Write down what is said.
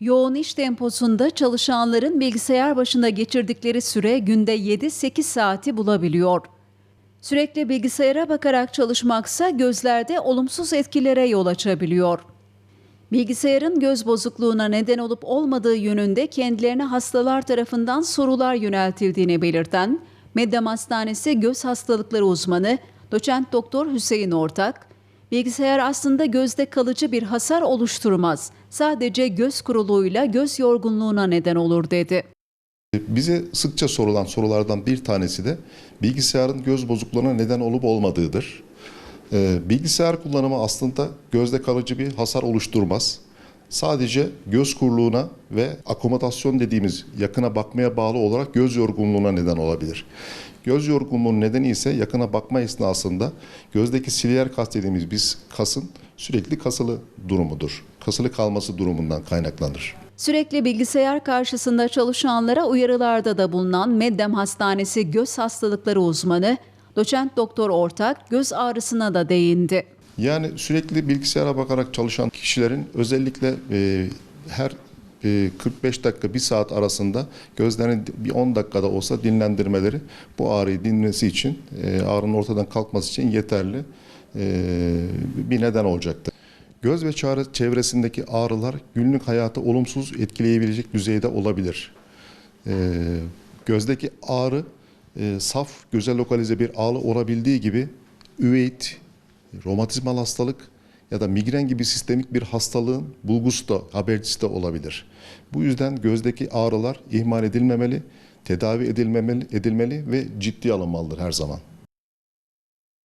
Yoğun iş temposunda çalışanların bilgisayar başında geçirdikleri süre günde 7-8 saati bulabiliyor. Sürekli bilgisayara bakarak çalışmaksa gözlerde olumsuz etkilere yol açabiliyor. Bilgisayarın göz bozukluğuna neden olup olmadığı yönünde kendilerine hastalar tarafından sorular yöneltildiğini belirten Meddem Hastanesi Göz Hastalıkları uzmanı doçent doktor Hüseyin Ortak, bilgisayar aslında gözde kalıcı bir hasar oluşturmaz. Sadece göz kuruluğuyla göz yorgunluğuna neden olur dedi. Bize sıkça sorulan sorulardan bir tanesi de bilgisayarın göz bozukluğuna neden olup olmadığıdır. Ee, bilgisayar kullanımı aslında gözde kalıcı bir hasar oluşturmaz. Sadece göz kuruluğuna ve akomodasyon dediğimiz yakına bakmaya bağlı olarak göz yorgunluğuna neden olabilir. Göz yorgunluğunun nedeni ise yakına bakma esnasında gözdeki siliyer kas dediğimiz biz kasın sürekli kasılı durumudur. Kasılı kalması durumundan kaynaklanır. Sürekli bilgisayar karşısında çalışanlara uyarılarda da bulunan Meddem Hastanesi Göz Hastalıkları uzmanı doçent doktor Ortak göz ağrısına da değindi. Yani sürekli bilgisayara bakarak çalışan kişilerin özellikle e, her e, 45 dakika bir saat arasında gözlerini bir 10 dakikada olsa dinlendirmeleri bu ağrıyı dinmesi için e, ağrının ortadan kalkması için yeterli e, bir neden olacaktır. Göz ve çevresindeki ağrılar günlük hayatı olumsuz etkileyebilecek düzeyde olabilir. E, gözdeki ağrı e, saf göze lokalize bir ağrı olabildiği gibi üveit, romatizmal hastalık ya da migren gibi sistemik bir hastalığın bulgusu da habercisi de olabilir. Bu yüzden gözdeki ağrılar ihmal edilmemeli, tedavi edilmemeli, edilmeli ve ciddi alınmalıdır her zaman.